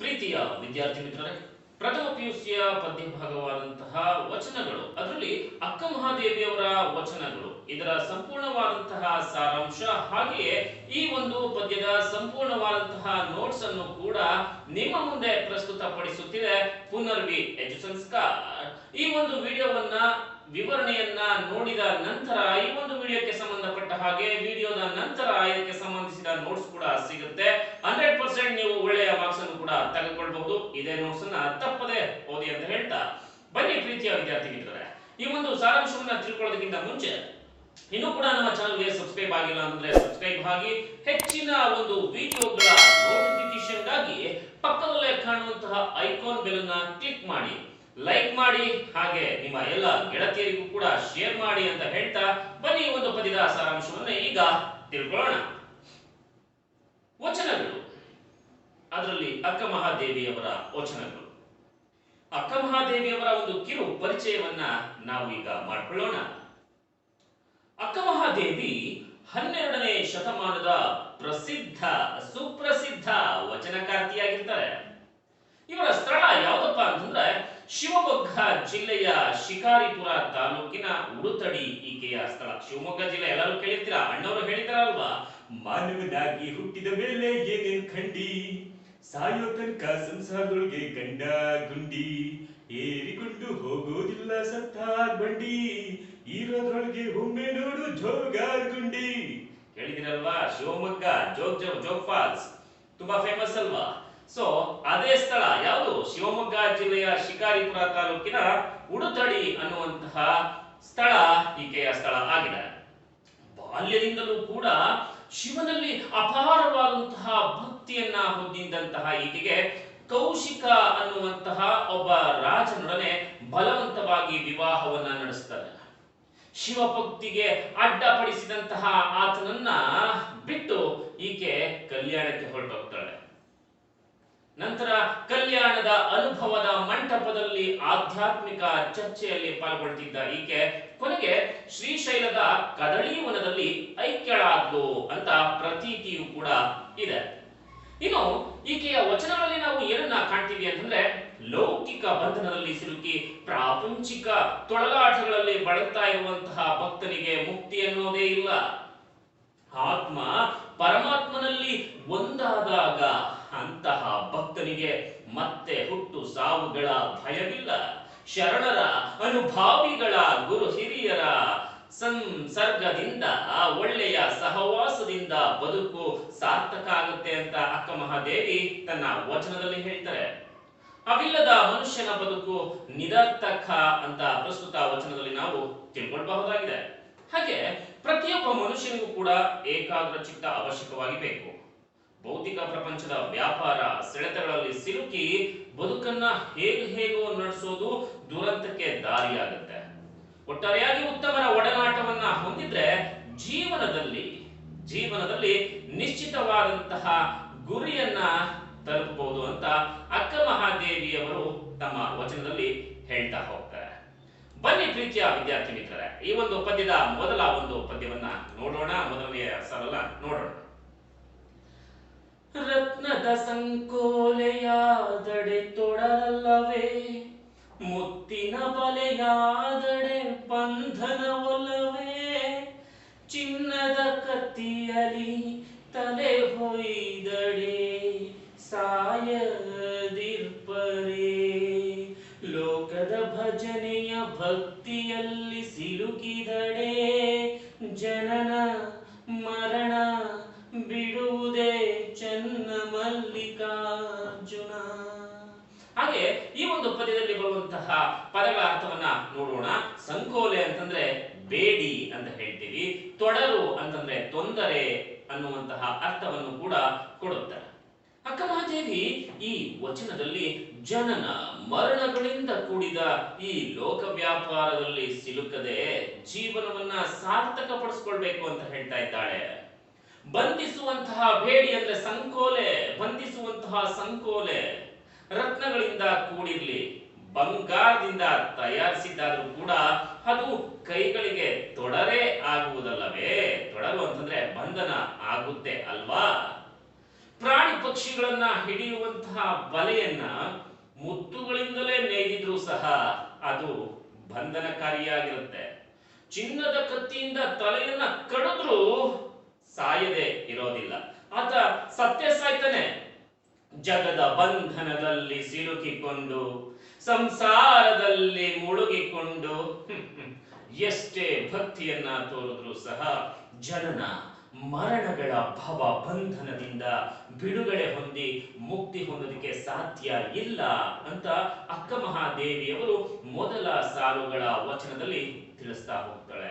ಪ್ರೀತಿಯ ವಿದ್ಯಾರ್ಥಿ ಮಿತ್ರರೇ, ಪ್ರಥಮ ಪಿಯುಸಿಯ ಪದ್ಯ ಭಾಗವಾದಂತಹ ವಚನಗಳು, ಅದರಲ್ಲಿ ಅಕ್ಕ ಮಹಾದೇವಿಯವರ ವಚನಗಳು, ಇದರ ಸಂಪೂರ್ಣವಾದಂತಹ ಸಾರಾಂಶ, ಹಾಗೆಯೇ ಈ ಒಂದು ಪದ್ಯದ ಸಂಪೂರ್ಣವಾದಂತಹ ನೋಟ್ಸ್ ಅನ್ನು ಕೂಡ ನಿಮ್ಮ ಮುಂದೆ ಪ್ರಸ್ತುತ ಪಡಿಸುತ್ತಿದೆ ಪುನರ್ವಿ ಎಜುಸಂಸ್ಕಾರ್. ಈ ಒಂದು ವಿಡಿಯೋವನ್ನ ವಿವರಣೆಯನ್ನ ನೋಡಿದ ನಂತರ ಈ ಒಂದು ವಿಡಿಯೋಕ್ಕೆ ಸಂಬಂಧಪಟ್ಟ ಹಾಗೆ ವಿಡಿಯೋದ ನಂತರ ಇದಕ್ಕೆ ಸಂಬಂಧಿಸಿದ ನೋಟ್ಸ್ ಕೂಡ ಸಿಗುತ್ತೆ. ಹಂಡ್ರೆಡ್ ಪರ್ಸೆಂಟ್ ನೀವು ಒಳ್ಳೆಯ ಮಾರ್ಕ್ಸ್ ಅನ್ನು ಕೂಡ ತೆಗೆದುಕೊಳ್ಬಹುದು. ಇದೇ ನೋಟ್ಸ್ ಅನ್ನ ತಪ್ಪದೆ ಓದಿ ಅಂತ ಹೇಳ್ತಾ ಬನ್ನಿ ಪ್ರೀತಿಯ ವಿದ್ಯಾರ್ಥಿಗಳಿದ್ದಾರೆ ಈ ಒಂದು ಸಾರಾಂಶವನ್ನ ತಿಳ್ಕೊಳ್ಳೋದಕ್ಕಿಂತ ಮುಂಚೆ ಇನ್ನೂ ಕೂಡ ನಮ್ಮ ಚಾನಲ್ಗೆ ಸಬ್ಸ್ಕ್ರೈಬ್ ಆಗಿಲ್ಲ ಅಂದ್ರೆ ಸಬ್ಸ್ಕ್ರೈಬ್ ಆಗಿ ಹೆಚ್ಚಿನ ಒಂದು ವಿಡಿಯೋಗಳ ನೋಟಿಫಿಕೇಶನ್ಗಾಗಿ ಪಕ್ಕದಲ್ಲೇ ಕಾಣುವಂತಹ ಐಕಾನ್ ಬೆಲ್ ಅನ್ನ ಕ್ಲಿಕ್ ಮಾಡಿ. ಲೈಕ್ ಮಾಡಿ ಹಾಗೆ ನಿಮ್ಮ ಎಲ್ಲ ಗೆಳತಿಯರಿಗೂ ಕೂಡ ಶೇರ್ ಮಾಡಿ ಅಂತ ಹೇಳ್ತಾ ಬನ್ನಿ ಒಂದು ಪದ್ಯದ ಸಾರಾಂಶವನ್ನು ಈಗ ತಿಳ್ಕೊಳ್ಳೋಣ. ವಚನಗಳು. ಅದರಲ್ಲಿ ಅಕ್ಕ ಮಹಾದೇವಿಯವರ ವಚನಗಳು. ಅಕ್ಕ ಮಹಾದೇವಿಯವರ ಒಂದು ಕಿರು ಪರಿಚಯವನ್ನ ನಾವು ಈಗ ಮಾಡ್ಕೊಳ್ಳೋಣ. ಅಕ್ಕ ಮಹಾದೇವಿ ಹನ್ನೆರಡನೇ ಶತಮಾನದ ಪ್ರಸಿದ್ಧ, ಸುಪ್ರಸಿದ್ಧ ವಚನಕಾರ್ತಿಯಾಗಿರ್ತಾರೆ. ಇವರ ಸ್ಥಳ ಯಾವುದಪ್ಪ ಅಂತಂದ್ರೆ ಶಿವಮೊಗ್ಗ ಜಿಲ್ಲೆಯ ಶಿಕಾರಿಪುರ ತಾಲೂಕಿನ ಉಡುತಡಿ ಈಕೆಯ ಸ್ಥಳ. ಶಿವಮೊಗ್ಗ ಜಿಲ್ಲೆ ಎಲ್ಲರೂ ಕೇಳಿರ್ತೀರಾ? ಅಣ್ಣವರು ಹೇಳಿದಾರಲ್ವಾ? ಮಾನವನಾಗಿ ಹುಟ್ಟಿದ ಮೇಲೆ ಏನೇನ್ ಖಂಡಿ ಸಾಯೋ ತನಕ ಸಂಸಾರದೊಳಗೆ ಗಂಡ ಗುಂಡಿ. ಏರಿಕೊಂಡು ಹೋಗೋದಿಲ್ಲ ಸತ್ತ ಬಂಡಿ. ಇರೋದ್ರೊಳಗೆ ಒಮ್ಮೆ ನೋಡು ಜೋಗ ಗುಂಡಿ. ಕೇಳಿದಿರಲ್ವಾ? ಶಿವಮೊಗ್ಗ, ಜೋಗ್ ಜೋಗ್ ಫಾಲ್ಸ್. ತುಂಬಾ ಫೇಮಸ್ ಅಲ್ವಾ? ಸೊ ಅದೇ ಸ್ಥಳ ಯಾವುದು? ಶಿವಮೊಗ್ಗ ಜಿಲ್ಲೆಯ ಶಿಕಾರಿಪುರ ತಾಲೂಕಿನ ಉಡುತಡಿ ಅನ್ನುವಂತಹ ಸ್ಥಳ ಈಕೆಯ ಸ್ಥಳ ಆಗಿದೆ. ಬಾಲ್ಯದಿಂದಲೂ ಕೂಡ ಶಿವನಲ್ಲಿ ಅಪಾರವಾದಂತಹ ಭಕ್ತಿಯನ್ನ ಹೊಂದಿದ್ದಂತಹ ಈಕೆಗೆ ಕೌಶಿಕ ಅನ್ನುವಂತಹ ಒಬ್ಬ ರಾಜನೊಡನೆ ಬಲವಂತವಾಗಿ ವಿವಾಹವನ್ನ ನಡೆಸ್ತಾರೆ ಶಿವಭಕ್ತಿಗೆ ಅಡ್ಡಪಡಿಸಿದಂತಹ ಆತನನ್ನ ಬಿಟ್ಟು ಈಕೆ ಕಲ್ಯಾಣಕ್ಕೆ ಹೊರಟೋಗ್ತಾಳೆ. ನಂತರ ಕಲ್ಯಾಣದ ಅನುಭವದ ಮಂಟಪದಲ್ಲಿ ಆಧ್ಯಾತ್ಮಿಕ ಚರ್ಚೆಯಲ್ಲಿ ಪಾಲ್ಗೊಳ್ತಿದ್ದ ಈಕೆ, ಕೊನೆಗೆ ಶ್ರೀಶೈಲದ ಕದಳೀವನದಲ್ಲಿ ಐಕ್ಯಳಾದ್ಲು ಅಂತ ಪ್ರತೀತಿಯು ಕೂಡ ಇದೆ. ಇನ್ನು ಈಕೆಯ ವಚನಗಳಲ್ಲಿ ನಾವು ಏನನ್ನ ಕಾಣ್ತೀವಿ ಅಂತಂದ್ರೆ, ಲೌಕಿಕ ಬಂಧನದಲ್ಲಿ ಸಿಲುಕಿ ಪ್ರಾಪಂಚಿಕ ತೊಳಲಾಟಗಳಲ್ಲಿ ಬಳಲ್ತಾ ಇರುವಂತಹ ಭಕ್ತನಿಗೆ ಮುಕ್ತಿ ಅನ್ನೋದೇ ಇಲ್ಲ. ಆತ್ಮ ಪರಮಾತ್ಮನಲ್ಲಿ ಒಂದಾದಾಗ ಅಂತಹ ಭಕ್ತನಿಗೆ ಮತ್ತೆ ಹುಟ್ಟು ಸಾವುಗಳ ಭಯವಿಲ್ಲ. ಶರಣರ ಅನುಭಾವಿಗಳ ಗುರು ಹಿರಿಯರ ಸಂಸರ್ಗದಿಂದ ಒಳ್ಳೆಯ ಸಹವಾಸದಿಂದ ಬದುಕು ಸಾರ್ಥಕ ಆಗುತ್ತೆ ಅಂತ ಅಕ್ಕ ಮಹಾದೇವಿ ತನ್ನ ವಚನದಲ್ಲಿ ಹೇಳ್ತಾರೆ. ಅವಿಲ್ಲದ ಮನುಷ್ಯನ ಬದುಕು ನಿರರ್ಥಕ ಅಂತ ಪ್ರಸ್ತುತ ವಚನದಲ್ಲಿ ನಾವು ತಿಳ್ಕೊಳ್ಬಹುದಾಗಿದೆ. ಹಾಗೆ ಪ್ರತಿಯೊಬ್ಬ ಮನುಷ್ಯನಿಗೂ ಕೂಡ ಏಕಾಗ್ರ ಚಿತ್ತ ಅವಶ್ಯಕವಾಗಿ ಬೇಕು. ಭೌತಿಕ ಪ್ರಪಂಚದ ವ್ಯಾಪಾರ, ಸೆಳೆತಗಳಲ್ಲಿ ಸಿಲುಕಿ ಬದುಕನ್ನ ಹೇಗೆ ಹೇಗೋ ನಡೆಸೋದು ದುರಂತಕ್ಕೆ ದಾರಿಯಾಗುತ್ತೆ. ಒಟ್ಟಾರೆಯಾಗಿ ಉತ್ತಮರ ಒಡನಾಟವನ್ನ ಹೊಂದಿದ್ರೆ ಜೀವನದಲ್ಲಿ ಜೀವನದಲ್ಲಿ ನಿಶ್ಚಿತವಾದಂತಹ ಗುರಿಯನ್ನ ತಲುಪಬಹುದು ಅಂತ ಅಕ್ಕ ಮಹಾದೇವಿಯವರು ತಮ್ಮ ವಚನದಲ್ಲಿ ಹೇಳ್ತಾ ಹೋಗ್ತಾರೆ. ಬನ್ನಿ ಪ್ರೀತಿಯ ವಿದ್ಯಾರ್ಥಿ ಮಿತ್ರರೇ, ಈ ಒಂದು ಪದ್ಯದ ಮೊದಲ ಒಂದು ಪದ್ಯವನ್ನ ನೋಡೋಣ. ಮೊದಲನೆಯ ಸಾಲಲ್ಲ ನೋಡೋಣ. ರತ್ನದ ಸಂಕೋಲೆಯಾದಡೆ ತೊಡರಲ್ಲವೇ? ಮುತ್ತಿನ ಬಲೆಯಾದಡೆ ಬಂಧನವಲ್ಲವೇ? ಚಿನ್ನದ ಕತ್ತಿಯಲಿ ತಲೆ ಹೊಯ್ದಡೆ ಸಾಯದಿರ್ಪರೇ? ಲೋಕದ ಭಜನೆಯ ಭಕ್ತಿಯಲ್ಲಿ ಸಿಲುಕಿದಡೆ, ಜನನ ಮರಣ ಬಿಡುವುದೇ ಒಂದು ಪದ್ಯದಲ್ಲಿ ಬರುವಂತಹ ಪದಗಳ ಅರ್ಥವನ್ನ ನೋಡೋಣ. ಸಂಕೋಲೆ ಅಂತಂದ್ರೆ ಬೇಡಿ ಅಂತ ಹೇಳ್ತೀವಿ. ತೊಡರು ಅಂತಂದ್ರೆ ತೊಂದರೆ ಅನ್ನುವಂತಹ ಅರ್ಥವನ್ನು ಕೂಡ ಕೊಡುತ್ತಾರೆ ಅಕ್ಕಮಹಾದೇವಿ ಈ ವಚನದಲ್ಲಿ ಜನನ ಮರಣಗಳಿಂದ ಕೂಡಿದ ಈ ಲೋಕ ವ್ಯಾಪಾರದಲ್ಲಿ ಸಿಲುಕದೆ ಜೀವನವನ್ನ ಸಾರ್ಥಕಪಡಿಸ್ಕೊಳ್ಬೇಕು ಅಂತ ಹೇಳ್ತಾ ಇದ್ದಾಳೆ. ಬಂಧಿಸುವಂತಹ ಬೇಡಿ ಅಂದ್ರೆ ಸಂಕೋಲೆ, ಬಂಧಿಸುವಂತಹ ಸಂಕೋಲೆ. ರತ್ನಗಳಿಂದ ಕೂಡಿರಲಿ, ಬಂಗಾರದಿಂದ ತಯಾರಿಸಿದ್ದಾದರೂ ಕೂಡ ಅದು ಕೈಗಳಿಗೆ ತೊಡರೆ ಆಗುವುದಲ್ಲವೇ? ತೊಡರು ಅಂತಂದ್ರೆ ಬಂಧನ ಆಗುತ್ತೆ ಅಲ್ವಾ? ಪ್ರಾಣಿ ಪಕ್ಷಿಗಳನ್ನ ಹಿಡಿಯುವಂತಹ ಬಲೆಯನ್ನ ಮುತ್ತುಗಳಿಂದಲೇ ನೇಯ್ದಿದ್ರು ಸಹ ಅದು ಬಂಧನಕಾರಿಯಾಗಿರುತ್ತೆ. ಚಿನ್ನದ ಕತ್ತಿಯಿಂದ ತಲೆಯನ್ನ ಕಡಿದ್ರೂ ಸಾಯದೆ ಇರೋದಿಲ್ಲ. ಆತ ಸತ್ಯ ಸಾಯ್ತಾನೆ. ಜಗದ ಬಂಧನದಲ್ಲಿ ಸಿಲುಕಿಕೊಂಡು, ಸಂಸಾರದಲ್ಲಿ ಮುಳುಗಿಕೊಂಡು ಎಷ್ಟೇ ಭಕ್ತಿಯನ್ನ ತೋರಿದ್ರು ಸಹ ಜನನ ಮರಣಗಳ ಭವ ಬಂಧನದಿಂದ ಬಿಡುಗಡೆ ಹೊಂದಿ ಮುಕ್ತಿ ಹೊಂದೋದಕ್ಕೆ ಸಾಧ್ಯ ಇಲ್ಲ ಅಂತ ಅಕ್ಕ ಮಹಾದೇವಿಯವರು ಮೊದಲ ಸಾಲುಗಳ ವಚನದಲ್ಲಿ ತಿಳಿಸ್ತಾ ಹೋಗ್ತಾಳೆ.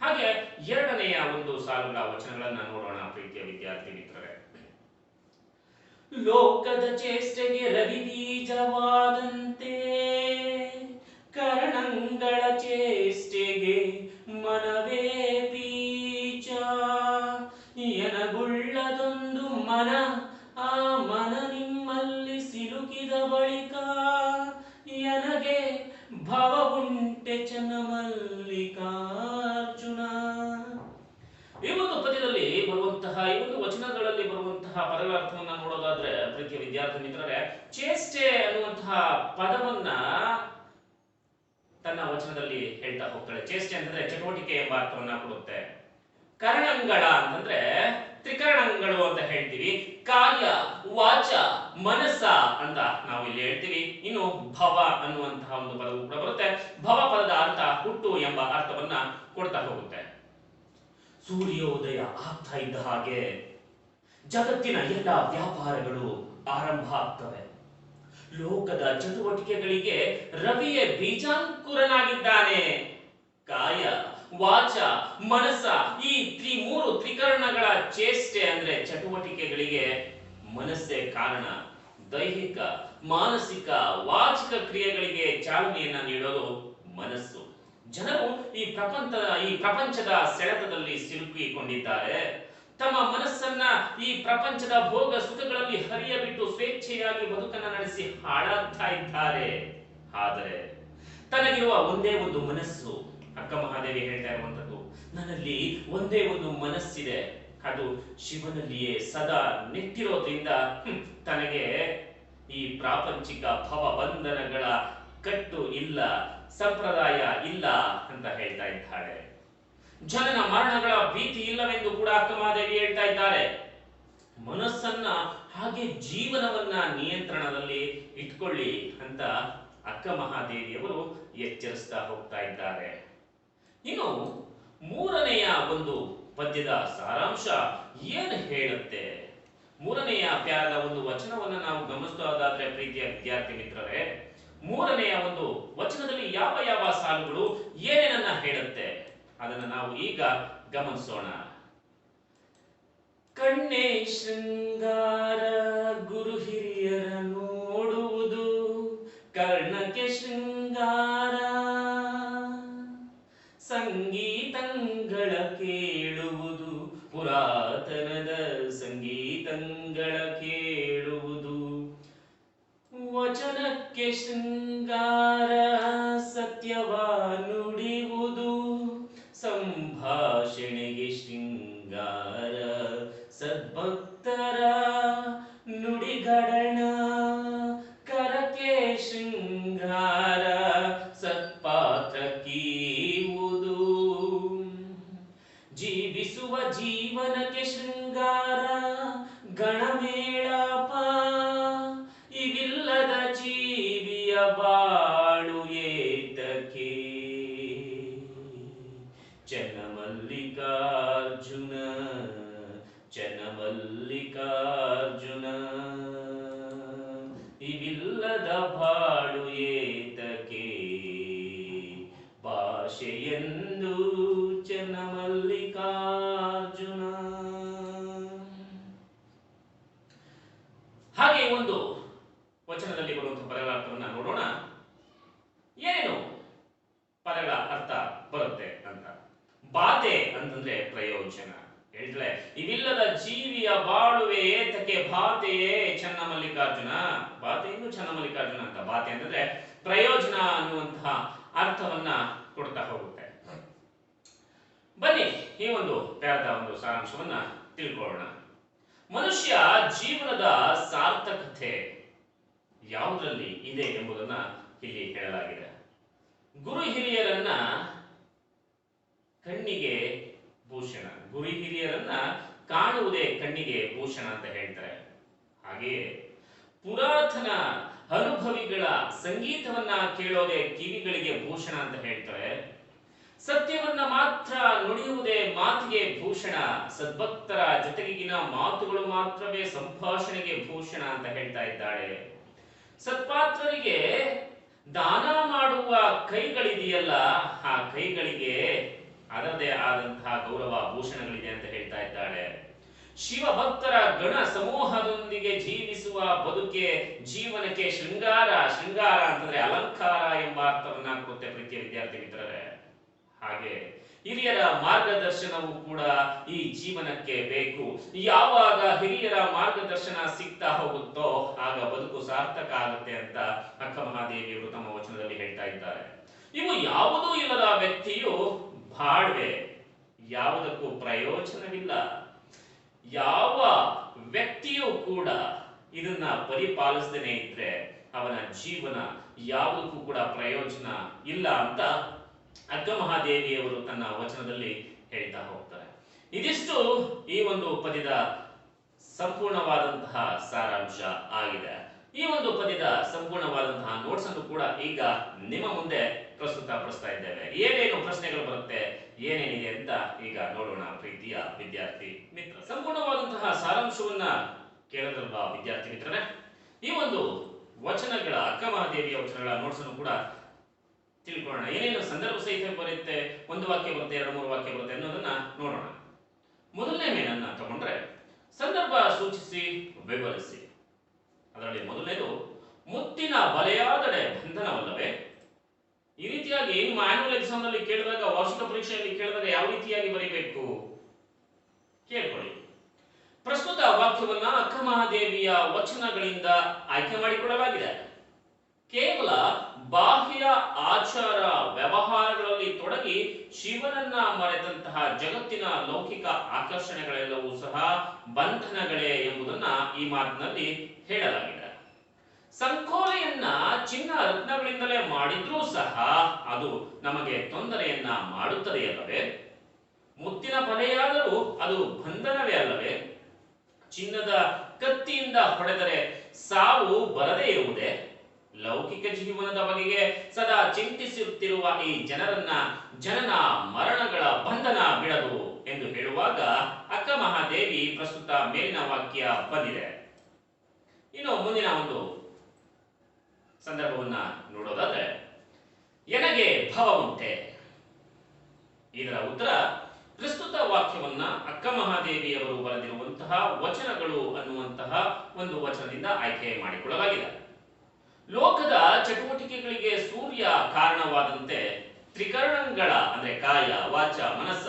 ಹಾಗೆ ಎರಡನೆಯ ಒಂದು ಸಾಲುಗಳ ವಚನಗಳನ್ನ ನೋಡೋಣ ಪ್ರೀತಿಯ ವಿದ್ಯಾರ್ಥಿ ಲೋಕದ ಚೇಷ್ಟೆಗೆ ರವಿ ಬೀಜವಾದಂತೆ ಕರ್ಣಂಗಳ ಚೇಷ್ಟೆಗೆ ಮನವೇ ವಿದ್ಯಾರ್ಥಿ ಮಿತ್ರರೇ ಚೇಷ್ಟೆ ಅನ್ನುವಂತಹ ಪದವನ್ನ ತನ್ನ ವಚನದಲ್ಲಿ ಹೇಳ್ತಾ ಹೋಗ್ತಾಳೆ. ಚೇಷ್ಟೆ ಅಂತಂದ್ರೆ ಚಟುವಟಿಕೆ ಎಂಬ ಅರ್ಥವನ್ನ ಕೊಡುತ್ತೆ. ಕರಣಂಗಳ ಅಂತಂದ್ರೆ ತ್ರಿಕರಣಗಳು ಅಂತ ಹೇಳ್ತೀವಿ. ಕಾರ್ಯ, ವಾಚ, ಮನಸ್ಸ ಅಂತ ನಾವು ಇಲ್ಲಿ ಹೇಳ್ತೀವಿ. ಇನ್ನು ಭವ ಅನ್ನುವಂತಹ ಒಂದು ಪದವು ಕೂಡ ಬರುತ್ತೆ. ಭವ ಪದದ ಅರ್ಥ ಹುಟ್ಟು ಎಂಬ ಅರ್ಥವನ್ನ ಕೊಡ್ತಾ ಹೋಗುತ್ತೆ. ಸೂರ್ಯೋದಯ ಆಗ್ತಾ ಇದ್ದ ಹಾಗೆ ಜಗತ್ತಿನ ಎಲ್ಲ ವ್ಯಾಪಾರಗಳು ಆರಂಭ ಆಗ್ತವೆ. ಲೋಕದ ಚಟುವಟಿಕೆಗಳಿಗೆ ರವಿಯೇ ಬೀಜಾಂಕುರನಾಗಿದ್ದಾನೆ. ಕಾಯ, ವಾಚ ಮನಸ ಈ ತ್ರಿ ಮೂರು ತ್ರಿಕರಣಗಳ ಚೇಷ್ಟೆ ಅಂದ್ರೆ ಚಟುವಟಿಕೆಗಳಿಗೆ ಮನಸ್ಸೇ ಕಾರಣ. ದೈಹಿಕ, ಮಾನಸಿಕ, ವಾಚಿಕ ಕ್ರಿಯೆಗಳಿಗೆ ಚಾಲನೆಯನ್ನ ನೀಡಲು ಮನಸ್ಸು. ಜನರು ಈ ಪ್ರಪಂಚದ ಈ ಪ್ರಪಂಚದ ಸೆಳೆತದಲ್ಲಿ ಸಿಲುಕಿಕೊಂಡಿದ್ದಾರೆ. ತಮ್ಮ ಮನಸ್ಸನ್ನ ಈ ಪ್ರಪಂಚದ ಭೋಗ ಸುಖಗಳಲ್ಲಿ ಹರಿಯ ಬಿಟ್ಟು ಸ್ವೇಚ್ಛೆಯಾಗಿ ಬದುಕನ್ನ ನಡೆಸಿ ಹಾಳಾಗ್ತಾ ಇದ್ದಾರೆ. ಆದರೆ ತನಗಿರುವ ಒಂದೇ ಒಂದು ಮನಸ್ಸು, ಅಕ್ಕ ಮಹಾದೇವಿ ಹೇಳ್ತಾ ಇರುವಂತದ್ದು, ನನ್ನಲ್ಲಿ ಒಂದೇ ಒಂದು ಮನಸ್ಸಿದೆ. ಅದು ಶಿವನಲ್ಲಿಯೇ ಸದಾ ನೆಟ್ಟಿರೋದ್ರಿಂದ ತನಗೆ ಈ ಪ್ರಾಪಂಚಿಕ ಭವ ಬಂಧನಗಳ ಕಟ್ಟು ಇಲ್ಲ, ಸಂಪ್ರದಾಯ ಇಲ್ಲ ಅಂತ ಹೇಳ್ತಾ ಇದ್ದಾಳೆ. ಜನನ ಮರಣಗಳ ಭೀತಿ ಇಲ್ಲವೆಂದು ಕೂಡ ಅಕ್ಕ ಮಹಾದೇವಿ ಹೇಳ್ತಾ ಇದ್ದಾರೆ. ಮನಸ್ಸನ್ನ ಹಾಗೆ ಜೀವನವನ್ನ ನಿಯಂತ್ರಣದಲ್ಲಿ ಇಟ್ಕೊಳ್ಳಿ ಅಂತ ಅಕ್ಕ ಮಹಾದೇವಿಯವರು ಎಚ್ಚರಿಸ್ತಾ ಹೋಗ್ತಾ ಇದ್ದಾರೆ. ಇನ್ನು ಮೂರನೆಯ ಒಂದು ಪದ್ಯದ ಸಾರಾಂಶ ಏನು ಹೇಳುತ್ತೆ? ಮೂರನೆಯ ಪ್ಯಾರದ ಒಂದು ವಚನವನ್ನ ನಾವು ಗಮನಿಸೋದಾದ್ರೆ ಪ್ರೀತಿಯ ವಿದ್ಯಾರ್ಥಿ ಮಿತ್ರರೇ, ಮೂರನೆಯ ಒಂದು ವಚನದಲ್ಲಿ ಯಾವ ಯಾವ ಸಾಲುಗಳು ಏನೇನನ್ನ ಹೇಳುತ್ತೆ? ಅದನ್ನ ನಾವು ಈಗ ಗಮನಿಸೋಣ. ಕಣ್ಣೇ ಶೃಂಗಾರ ಚನ್ನಮಲ್ಲಿಕಾರ್ಜುನ ಹಾಗೆ ಒಂದು ವಚನದಲ್ಲಿ ಬರುವಂತಹ ಪದಗಳ ಅರ್ಥವನ್ನ ನೋಡೋಣ. ಏನು ಪದಗಳ ಅರ್ಥ ಬರುತ್ತೆ ಅಂತ. ಬಾತೆ ಅಂತಂದ್ರೆ ಪ್ರಯೋಜನ. ಹೇಳ್ತಾಳೆ ಇವಿಲ್ಲದ ಜೀವಿಯ ಬಾಳುವೆ ಏತಕ್ಕೆ ಬಾತೆಯೇ ಚನ್ನ ಮಲ್ಲಿಕಾರ್ಜುನ. ಬಾತೆಯನ್ನು ಚನ್ನ ಮಲ್ಲಿಕಾರ್ಜುನ ಅಂತ? ಬಾತೆ ಅಂತಂದ್ರೆ ಪ್ರಯೋಜನ ಅನ್ನುವಂತಹ ಅರ್ಥವನ್ನ ಕೊಡ್ತಾ ಹೋಗುತ್ತೆ ಬನ್ನಿ, ಈ ಒಂದು ಪ್ಯಾದ ಒಂದು ಸಾರಾಂಶವನ್ನ ತಿಳ್ಕೊಳ್ಳೋಣ. ಮನುಷ್ಯ ಜೀವನದ ಸಾರ್ಥಕತೆ ಯಾವುದರಲ್ಲಿ ಇದೆ ಎಂಬುದನ್ನ ಇಲ್ಲಿ ಹೇಳಲಾಗಿದೆ. ಗುರು ಹಿರಿಯರನ್ನ ಕಣ್ಣಿಗೆ ಭೂಷಣ, ಗುರು ಹಿರಿಯರನ್ನ ಕಾಣುವುದೇ ಕಣ್ಣಿಗೆ ಭೂಷಣ ಅಂತ ಹೇಳ್ತಾರೆ. ಹಾಗೆಯೇ ಪುರಾತನ ಅನುಭವಿಗಳ ಸಂಗೀತವನ್ನ ಕೇಳೋದೇ ಕಿವಿಗಳಿಗೆ ಭೂಷಣ ಅಂತ ಹೇಳ್ತಾರೆ. ಸತ್ಯವನ್ನ ಮಾತ್ರ ನುಡಿಯುವುದೇ ಮಾತಿಗೆ ಭೂಷಣ. ಸದ್ಭಕ್ತರ ಜೊತೆಗಿನ ಮಾತುಗಳು ಮಾತ್ರವೇ ಸಂಭಾಷಣೆಗೆ ಭೂಷಣ ಅಂತ ಹೇಳ್ತಾ ಇದ್ದಾಳೆ. ಸತ್ಪಾತ್ರರಿಗೆ ದಾನ ಮಾಡುವ ಕೈಗಳಿದೆಯಲ್ಲ, ಆ ಕೈಗಳಿಗೆ ಅದರದೇ ಆದಂತಹ ಗೌರವ, ಭೂಷಣಗಳಿದೆ ಅಂತ ಹೇಳ್ತಾ ಇದ್ದಾಳೆ. ಶಿವ ಭಕ್ತರ ಗಣ ಸಮೂಹದೊಂದಿಗೆ ಜೀವಿಸುವ ಬದುಕೆ, ಜೀವನಕ್ಕೆ ಶೃಂಗಾರ ಶೃಂಗಾರ ಅಂತಂದ್ರೆ ಅಲಂಕಾರ ಎಂಬ ಅರ್ಥವನ್ನ ಕೊಡುತ್ತೆ ಪ್ರೀತಿಯ ವಿದ್ಯಾರ್ಥಿ ಮಿತ್ರರೇ. ಹಾಗೆ ಹಿರಿಯರ ಮಾರ್ಗದರ್ಶನವು ಕೂಡ ಈ ಜೀವನಕ್ಕೆ ಬೇಕು. ಯಾವಾಗ ಹಿರಿಯರ ಮಾರ್ಗದರ್ಶನ ಸಿಗ್ತಾ ಹೋಗುತ್ತೋ ಆಗ ಬದುಕು ಸಾರ್ಥಕ ಆಗುತ್ತೆ ಅಂತ ಅಕ್ಕ ಮಹಾದೇವಿಯವರು ತಮ್ಮ ವಚನದಲ್ಲಿ ಹೇಳ್ತಾ ಇದ್ದಾರೆ. ಇವು ಯಾವುದೂ ಇಲ್ಲದ ವ್ಯಕ್ತಿಯು ಬಾಳ್ವೆ. ಯಾವುದಕ್ಕೂ ಪ್ರಯೋಜನವಿಲ್ಲ. ಯಾವ ವ್ಯಕ್ತಿಯೂ ಕೂಡ ಇದನ್ನ ಪರಿಪಾಲಿಸದೇನೆ ಇದ್ರೆ ಅವನ ಜೀವನ ಯಾವುದಕ್ಕೂ ಕೂಡ ಪ್ರಯೋಜನ ಇಲ್ಲ ಅಂತ ಅಕ್ಕ ಮಹಾದೇವಿಯವರು ತನ್ನ ವಚನದಲ್ಲಿ ಹೇಳ್ತಾ ಹೋಗ್ತಾರೆ. ಇದಿಷ್ಟು ಈ ಒಂದು ಪದ್ಯದ ಸಂಪೂರ್ಣವಾದಂತಹ ಸಾರಾಂಶ ಆಗಿದೆ. ಈ ಒಂದು ಪದ್ಯದ ಸಂಪೂರ್ಣವಾದಂತಹ ನೋಟ್ಸ್ ಅನ್ನು ಕೂಡ ಈಗ ನಿಮ್ಮ ಮುಂದೆ ಪ್ರಸ್ತುತ ಪಡಿಸ್ತಾ ಇದ್ದೇವೆ ಏನೇನು ಪ್ರಶ್ನೆಗಳು ಬರುತ್ತೆ, ಏನೇನಿದೆ ಅಂತ ಈಗ ನೋಡೋಣ ಪ್ರೀತಿಯ ವಿದ್ಯಾರ್ಥಿ ಮಿತ್ರ. ಸಂಪೂರ್ಣವಾದಂತಹ ಸಾರಾಂಶವನ್ನ ಕೇಳಿದ್ರಲ್ವಾ ವಿದ್ಯಾರ್ಥಿ ಮಿತ್ರರೇ? ಈ ಒಂದು ವಚನಗಳ ಅಕ್ಕಮಹಾದೇವಿಯ ವಚನಗಳ ನೋಟ್ಸ್ ಅನ್ನು ಕೂಡ ತಿಳ್ಕೊಳ್ಳೋಣ. ಏನೇನು ಸಂದರ್ಭ ಸಹಿತ ಬರುತ್ತೆ, ಒಂದು ವಾಕ್ಯ ಬರುತ್ತೆ, ಎರಡು, ಮೂರು ವಾಕ್ಯ ಬರುತ್ತೆ ಅನ್ನೋದನ್ನ ನೋಡೋಣ. ಮೊದಲನೇ ಮೇನನ್ನ ತಗೊಂಡ್ರೆ, ಸಂದರ್ಭ ಸೂಚಿಸಿ ಬೆಂಬಲಿಸಿ ಅದರಲ್ಲಿ ಮೊದಲನೇದು, ಮುತ್ತಿನ ಬಲೆಯಾದಡೆ ಬಂಧನವಲ್ಲವೇ? ಈ ರೀತಿಯಾಗಿ ನಿಮ್ಮ ಆನ್ಯುವಲ್ ಎಕ್ಸಾಮ್ನಲ್ಲಿ ಕೇಳಿದಾಗ, ವಾರ್ಷಿಕ ಪರೀಕ್ಷೆಯಲ್ಲಿ ಕೇಳಿದಾಗ ಯಾವ ರೀತಿಯಾಗಿ ಬರೀಬೇಕು? ಕೇಳ್ಕೊಳ್ಳಿ. ಪ್ರಸ್ತುತ ವಾಕ್ಯವನ್ನ ಅಕ್ಕಮಹಾದೇವಿಯ ವಚನಗಳಿಂದ ಆಯ್ಕೆ ಮಾಡಿಕೊಳ್ಳಲಾಗಿದೆ. ಕೇವಲ ಬಾಹ್ಯ ಆಚಾರ ವ್ಯವಹಾರಗಳಲ್ಲಿ ತೊಡಗಿ ಶಿವನನ್ನ ಮರೆತಂತಹ ಜಗತ್ತಿನ ಲೌಕಿಕ ಆಕರ್ಷಣೆಗಳೆಲ್ಲವೂ ಸಹ ಬಂಧನಗಳೇ ಎಂಬುದನ್ನ ಈ ಮಾತಿನಲ್ಲಿ ಹೇಳಲಾಗಿದೆ. ಸಂಕೋಲೆಯನ್ನ ಚಿನ್ನ ರತ್ನಗಳಿಂದಲೇ ಮಾಡಿದ್ರೂ ಸಹ ಅದು ನಮಗೆ ತೊಂದರೆಯನ್ನ ಮಾಡುತ್ತದೆಯಲ್ಲವೇ ಮುತ್ತಿನ ಬಲೆಯಾದರೂ ಅದು ಬಂಧನವೇ ಅಲ್ಲವೇ? ಚಿನ್ನದ ಕತ್ತಿಯಿಂದ ಹೊಡೆದರೆ ಸಾವು ಬರದೇ ಇರುವುದೇ? ಲೌಕಿಕ ಜೀವನದ ಬಗೆಗೆ ಸದಾ ಚಿಂತಿಸುತ್ತಿರುವ ಈ ಜನರನ್ನ ಜನನ ಮರಣಗಳ ಬಂಧನ ಬಿಡದು ಎಂದು ಹೇಳುವಾಗ ಅಕ್ಕ ಮಹಾದೇವಿ ಪ್ರಸ್ತುತ ಮೇಲಿನ ವಾಕ್ಯ ಬಂದಿದೆ. ಇನ್ನು ಮುಂದಿನ ಒಂದು ಸಂದರ್ಭವನ್ನ ನೋಡೋದಾದ್ರೆ, ಎನಗೆ ಭವ ಉಂಟೆ ಇದರ ಉತ್ತರ ಪ್ರಸ್ತುತ ವಾಕ್ಯವನ್ನ ಅಕ್ಕ ಮಹಾದೇವಿಯವರು ಬರೆದಿರುವಂತಹ ವಚನಗಳು ಅನ್ನುವಂತಹ ಒಂದು ವಚನದಿಂದ ಆಯ್ಕೆ ಮಾಡಿಕೊಳ್ಳಲಾಗಿದೆ. ಲೋಕದ ಚಟುವಟಿಕೆಗಳಿಗೆ ಸೂರ್ಯ ಕಾರಣವಾದಂತೆ ತ್ರಿಕರಣಗಳ, ಅಂದ್ರೆ ಕಾಯ, ವಾಚ, ಮನಸ್ಸ,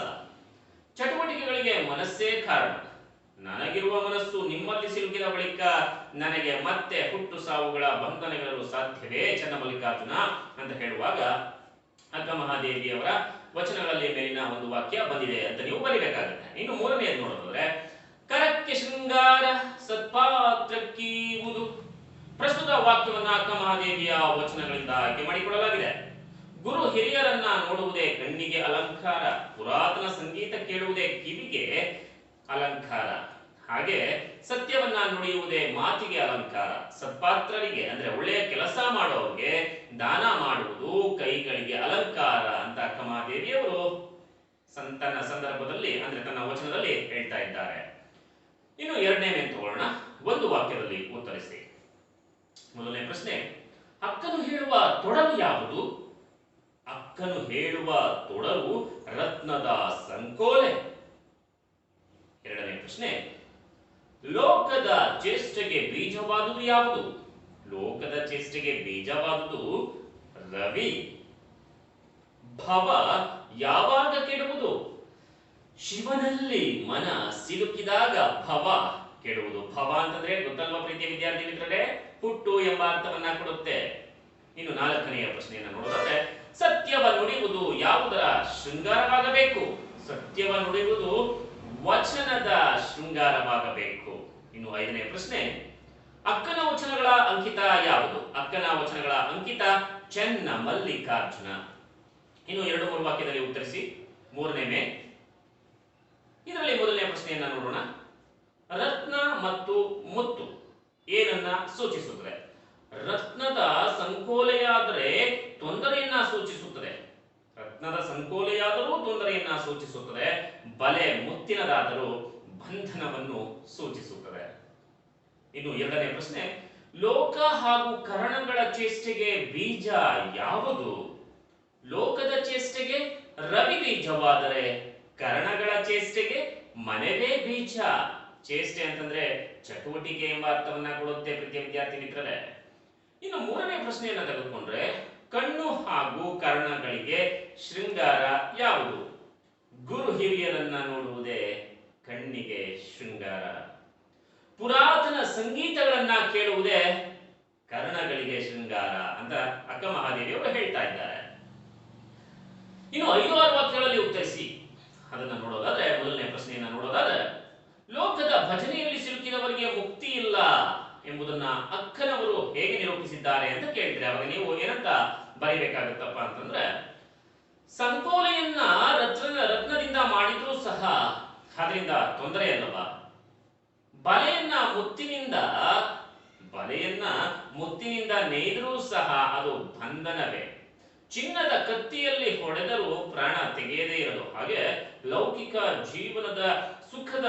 ಚಟುವಟಿಕೆಗಳಿಗೆ ಮನಸ್ಸೇ ಕಾರಣ. ನನಗಿರುವ ಮನಸ್ಸು ನಿಮ್ಮಲ್ಲಿ ಸಿಲುಕಿದ ಬಳಿಕ ನನಗೆ ಮತ್ತೆ ಹುಟ್ಟು ಸಾವುಗಳ ಬಂಧನಗಳು ಸಾಧ್ಯವೇ, ಚನ್ನಮಲ್ಲಿಕಾರ್ಜುನ ಅಂತ ಹೇಳುವಾಗ ಅಕ್ಕ ಮಹಾದೇವಿಯವರ ವಚನಗಳಲ್ಲಿ ಮೇಲಿನ ಒಂದು ವಾಕ್ಯ ಬಂದಿದೆ ಅಂತ ನೀವು ಬರಿಬೇಕಾಗುತ್ತೆ. ಇನ್ನು ಮೂರನೆಯದು ನೋಡೋದಾದ್ರೆ, ಕರಕ್ಕೆ ಶೃಂಗಾರ ಸತ್ಪಾತ್ರಕ್ಕೀವುದು. ಪ್ರಸ್ತುತ ವಾಕ್ಯವನ್ನು ಅಕ್ಕ ಮಹಾದೇವಿಯ ವಚನಗಳಿಂದ ಆಯ್ಕೆ ಮಾಡಿಕೊಳ್ಳಲಾಗಿದೆ ಗುರು ಹಿರಿಯರನ್ನ ನೋಡುವುದೇ ಕಣ್ಣಿಗೆ ಅಲಂಕಾರ, ಪುರಾತನ ಸಂಗೀತ ಕೇಳುವುದೇ ಕಿವಿಗೆ ಅಲಂಕಾರ. ಹಾಗೆ ಸತ್ಯವನ್ನ ನುಡಿಯುವುದೇ ಮಾತಿಗೆ ಅಲಂಕಾರ. ಸತ್ಪಾತ್ರರಿಗೆ, ಅಂದ್ರೆ ಒಳ್ಳೆಯ ಕೆಲಸ ಮಾಡೋರಿಗೆ ದಾನ ಮಾಡುವುದು ಕೈಗಳಿಗೆ ಅಲಂಕಾರ ಅಂತ ಕಮಾದೇವಿಯವರು ಮಹಾದೇವಿಯವರು ಸಂ- ತನ್ನ ಸಂದರ್ಭದಲ್ಲಿ, ಅಂದ್ರೆ ತನ್ನ ವಚನದಲ್ಲಿ ಹೇಳ್ತಾ ಇದ್ದಾರೆ. ಇನ್ನು ಎರಡನೇ ತಗೊಳ್ಳೋಣ. ಒಂದು ವಾಕ್ಯದಲ್ಲಿ ಉತ್ತರಿಸಿ. ಮೊದಲನೇ ಪ್ರಶ್ನೆ, ಅಕ್ಕನು ಹೇಳುವ ತೊಡಲು ಯಾವುದು? ಅಕ್ಕನು ಹೇಳುವ ತೊಡಲು ರತ್ನದ ಸಂಕೋಲೆ. ಎರಡನೇ ಪ್ರಶ್ನೆ, ಲೋಕದ ಚೇಷ್ಟೆಗೆ ಬೀಜವಾದುದು ಯಾವುದು? ಲೋಕದ ಚೇಷ್ಟೆಗೆ ಬೀಜವಾದುದು ರವಿ. ಭವ ಯಾವಾಗ ಕೆಡುವುದು? ಶಿವನಲ್ಲಿ ಮನ ಸಿಲುಕಿದಾಗ ಭವ ಕೆಡುವುದು. ಭವ ಅಂತಂದ್ರೆ ಗೊತ್ತಲ್ವಾ ಪ್ರೀತಿಯ ವಿದ್ಯಾರ್ಥಿ ಮಿತ್ರರೇ? ಹುಟ್ಟು ಎಂಬ ಅರ್ಥವನ್ನ ಕೊಡುತ್ತೆ. ಇನ್ನು ನಾಲ್ಕನೆಯ ಪ್ರಶ್ನೆಯನ್ನು ನೋಡೋದಾದ್ರೆ ಸತ್ಯವ ನುಡಿಯುವುದು ಯಾವುದರ ಶೃಂಗಾರವಾಗಬೇಕು? ಸತ್ಯವ ನುಡಿಯುವುದು ವಚನದ ಶೃಂಗಾರವಾಗಬೇಕು. ಇನ್ನು ಐದನೇ ಪ್ರಶ್ನೆ, ಅಕ್ಕನ ವಚನಗಳ ಅಂಕಿತ ಯಾವುದು? ಅಕ್ಕನ ವಚನಗಳ ಅಂಕಿತ ಚೆನ್ನ ಮಲ್ಲಿಕಾರ್ಜುನ. ಇನ್ನು ಎರಡು ಮೂರು ವಾಕ್ಯದಲ್ಲಿ ಉತ್ತರಿಸಿ. ಮೂರನೇ ಮೇ. ಇದರಲ್ಲಿ ಮೊದಲನೇ ಪ್ರಶ್ನೆಯನ್ನ ನೋಡೋಣ. ರತ್ನ ಮತ್ತು ಮುತ್ತು. ಏನನ್ನ ಸೂಚಿಸುತ್ತದೆ? ರತ್ನದ ಸಂಕೋಲೆಯಾದರೆ ತೊಂದರೆಯನ್ನ ಸೂಚಿಸುತ್ತದೆ. ರತ್ನದ ಸಂಕೋಲೆಯಾದರೂ ತೊಂದರೆಯನ್ನ ಸೂಚಿಸುತ್ತದೆ. ಬಲೆ ಮುತ್ತಿನದಾದರೂ ಬಂಧನವನ್ನು ಸೂಚಿಸುತ್ತದೆ. ಇನ್ನು ಎರಡನೇ ಪ್ರಶ್ನೆ, ಲೋಕ ಹಾಗೂ ಕರಣಗಳ ಚೇಷ್ಟೆಗೆ ಬೀಜ ಯಾವುದು? ಲೋಕದ ಚೇಷ್ಟೆಗೆ ರವಿ ಬೀಜವಾದರೆ ಕರಣಗಳ ಚೇಷ್ಟೆಗೆ ಮನೆವೇ ಬೀಜ. ಚೇಷ್ಟೆ ಅಂತಂದ್ರೆ ಚಟುವಟಿಕೆ ಎಂಬ ಅರ್ಥವನ್ನ ಕೊಡುತ್ತೆ ಪ್ರೀತಿಯ ವಿದ್ಯಾರ್ಥಿ ಮಿತ್ರರೇ ಇನ್ನು ಮೂರನೇ ಪ್ರಶ್ನೆಯನ್ನ ತೆಗೆದುಕೊಂಡ್ರೆ, ಕಣ್ಣು ಹಾಗೂ ಕರ್ಣಗಳಿಗೆ ಶೃಂಗಾರ ಯಾವುದು? ಗುರು ಹಿರಿಯರನ್ನ ನೋಡುವುದೇ ಕಣ್ಣಿಗೆ ಶೃಂಗಾರ. ಪುರಾತನ ಸಂಗೀತಗಳನ್ನ ಕೇಳುವುದೇ ಕರ್ಣಗಳಿಗೆ ಶೃಂಗಾರ ಅಂತ ಅಕ್ಕ ಮಹಾದೇವಿಯವರು ಹೇಳ್ತಾ ಇದ್ದಾರೆ. ಇನ್ನು ಐದು ಆರು ವಾಕ್ಯಗಳಲ್ಲಿ ಉತ್ತರಿಸಿ. ಅದನ್ನ ನೋಡೋದಾದ್ರೆ, ಮೊದಲನೇ ಪ್ರಶ್ನೆಯನ್ನ ನೋಡೋದಾದ್ರೆ ಲೋಕದ ಭಜನೆಯಲ್ಲಿ ಸಿಲುಕಿದವರಿಗೆ ಮುಕ್ತಿ ಇಲ್ಲ ಎಂಬುದನ್ನ ಅಕ್ಕನವರು ಹೇಗೆ ನಿರೂಪಿಸಿದ್ದಾರೆ ಅಂತ ಕೇಳಿದ್ರೆ ಅವಾಗ ನೀವು ಏನಂತ ಬರೀಬೇಕಾಗುತ್ತಪ್ಪ ಅಂತಂದ್ರೆ, ಸಂಕೋಲೆಯನ್ನ ರತ್ನ, ರತ್ನದಿಂದ ಮಾಡಿದ್ರೂ ಸಹ ಅದರಿಂದ ತೊಂದರೆ ಅಲ್ಲವಾ? ಬಲೆಯನ್ನ ಮುತ್ತಿನಿಂದ ಬಲೆಯನ್ನ ಮುತ್ತಿನಿಂದ ನೇಯ್ದರೂ ಸಹ ಅದು ಬಂಧನವೇ. ಚಿನ್ನದ ಕತ್ತಿಯಲ್ಲಿ ಹೊಡೆದರೂ ಪ್ರಾಣ ತೆಗೆಯದೇ ಇರಲು ಹಾಗೆ ಲೌಕಿಕ ಜೀವನದ ಸುಖದ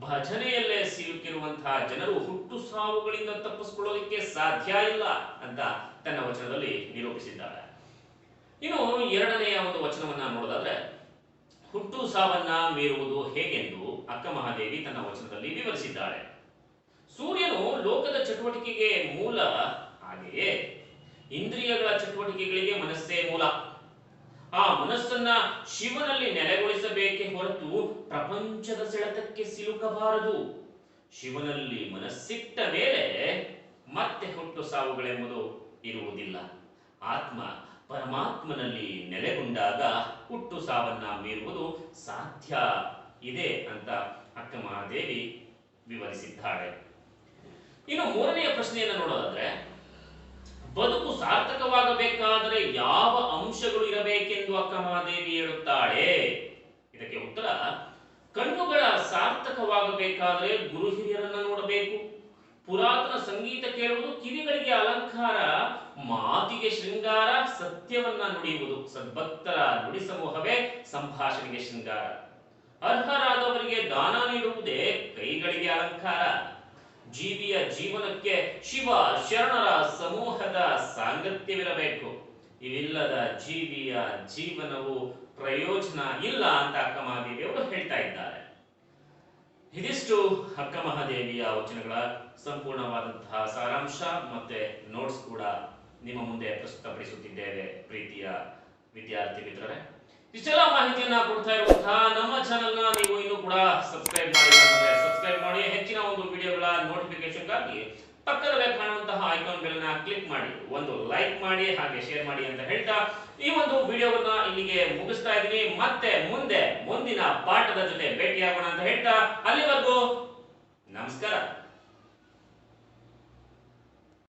ಭಜನೆಯಲ್ಲೇ ಸಿಲುಕಿರುವಂತಹ ಜನರು ಹುಟ್ಟು ಸಾವುಗಳಿಂದ ತಪ್ಪಿಸ್ಕೊಳ್ಳೋದಕ್ಕೆ ಸಾಧ್ಯ ಇಲ್ಲ ಅಂತ ತನ್ನ ವಚನದಲ್ಲಿ ನಿರೂಪಿಸಿದ್ದಾರೆ. ಇನ್ನು ಎರಡನೆಯ ಒಂದು ವಚನವನ್ನ ನೋಡೋದಾದ್ರೆ, ಹುಟ್ಟು ಸಾವನ್ನ ಮೀರುವುದು ಹೇಗೆಂದು ಅಕ್ಕ ಮಹಾದೇವಿ ತನ್ನ ವಚನದಲ್ಲಿ ವಿವರಿಸಿದ್ದಾಳೆ ಸೂರ್ಯನು ಲೋಕದ ಚಟುವಟಿಕೆಗೆ ಮೂಲ ಹಾಗೆಯೇ ಇಂದ್ರಿಯಗಳ ಚಟುವಟಿಕೆಗಳಿಗೆ ಮನಸ್ಸೇ ಮೂಲ. ಆ ಮನಸ್ಸನ್ನ ಶಿವನಲ್ಲಿ ನೆಲೆಗೊಳಿಸಬೇಕೆ ಹೊರತು ಪ್ರಪಂಚದ ಸೆಳೆತಕ್ಕೆ ಸಿಲುಕಬಾರದು. ಶಿವನಲ್ಲಿ ಮನಸ್ಸಿಟ್ಟ ಮೇಲೆ ಮತ್ತೆ ಹುಟ್ಟು ಸಾವುಗಳೆಂಬುದು ಇರುವುದಿಲ್ಲ. ಆತ್ಮ ಪರಮಾತ್ಮನಲ್ಲಿ ನೆಲೆಗೊಂಡಾಗ ಹುಟ್ಟು ಸಾವನ್ನ ಮೀರುವುದು ಸಾಧ್ಯ ಇದೆ ಅಂತ ಅಕ್ಕ ಮಹಾದೇವಿ ವಿವರಿಸಿದ್ದಾಳೆ ಇನ್ನು ಮೂರನೆಯ ಪ್ರಶ್ನೆಯನ್ನು ನೋಡೋದಾದ್ರೆ, ಬದುಕು ಸಾರ್ಥಕವಾಗಬೇಕಾದರೆ ಯಾವ ಅಂಶಗಳು ಇರಬೇಕೆಂದು ಅಕ್ಕ ಮಹಾದೇವಿ ಹೇಳುತ್ತಾಳೆ? ಇದಕ್ಕೆ ಉತ್ತರ ಕಣ್ಣುಗಳ ಸಾರ್ಥಕವಾಗಬೇಕಾದರೆ ಗುರು ಹಿರಿಯರನ್ನ ನೋಡಬೇಕು. ಪುರಾತನ ಸಂಗೀತ ಕೇಳುವುದು ಕಿವಿಗಳಿಗೆ ಅಲಂಕಾರ, ಮಾತಿಗೆ ಶೃಂಗಾರ, ಸತ್ಯವನ್ನ ನುಡಿಯುವುದು. ಸದ್ಭಕ್ತರ ನುಡಿ ಸಮೂಹವೇ ಸಂಭಾಷಣೆಗೆ ಶೃಂಗಾರ. ಅರ್ಹರಾದವರಿಗೆ ದಾನ ನೀಡುವುದೇ ಕೈಗಳಿಗೆ ಅಲಂಕಾರ. ಜೀವಿಯ ಜೀವನಕ್ಕೆ ಶಿವ ಶರಣರ ಸಮೂಹದ ಸಾಂಗತ್ಯವಿರಬೇಕು. ಇವಿಲ್ಲದ ಜೀವಿಯ ಜೀವನವು ಪ್ರಯೋಜನ ಇಲ್ಲ ಅಂತ ಅಕ್ಕ ಮಹಾದೇವಿಯವರು ಹೇಳ್ತಾ ಇದ್ದಾರೆ. ಇದಿಷ್ಟು ಅಕ್ಕ ಮಹಾದೇವಿಯ ವಚನಗಳ ಸಂಪೂರ್ಣವಾದಂತಹ ಸಾರಾಂಶ ಮತ್ತೆ ನೋಟ್ಸ್ ಕೂಡ ನಿಮ್ಮ ಮುಂದೆ ಪ್ರಸ್ತುತಪಡಿಸುತ್ತಿದ್ದೇವೆ ಪ್ರೀತಿಯ ವಿದ್ಯಾರ್ಥಿ ಮಿತ್ರರೇ. ಇಷ್ಟೆಲ್ಲ ಮಾಹಿತಿಯನ್ನ ಕೊಡ್ತಾ ಇರುವಂತಹ ನಮ್ಮ ಚಾನೆಲ್ ನೀವು ಇನ್ನೂ ಕೂಡ ಸಬ್ಸ್ಕ್ರೈಬ್ ಮಾಡಿ ಸಬ್ಸ್ಕ್ರೈಬ್ ಮಾಡಿ ಹೆಚ್ಚಿನ ಒಂದು ವಿಡಿಯೋಗಳ ನೋಟಿಫಿಕೇಶನ್ಗಾಗಿ ಪಕ್ಕದಲ್ಲೇ ಕಾಣುವಂತಹ ಐಕಾನ್ ಬೆಲ್ನ ಕ್ಲಿಕ್ ಮಾಡಿ, ಒಂದು ಲೈಕ್ ಮಾಡಿ ಹಾಗೆ ಶೇರ್ ಮಾಡಿ ಅಂತ ಹೇಳ್ತಾ ಈ ಒಂದು ವಿಡಿಯೋವನ್ನ ಇಲ್ಲಿಗೆ ಮುಗಿಸ್ತಾ ಇದ್ದೀನಿ. ಮತ್ತೆ ಮುಂದೆ, ಮುಂದಿನ ಪಾಠದ ಜೊತೆ ಭೇಟಿಯಾಗೋಣ ಅಂತ ಹೇಳ್ತಾ, ಅಲ್ಲಿವರೆಗೂ ನಮಸ್ಕಾರ.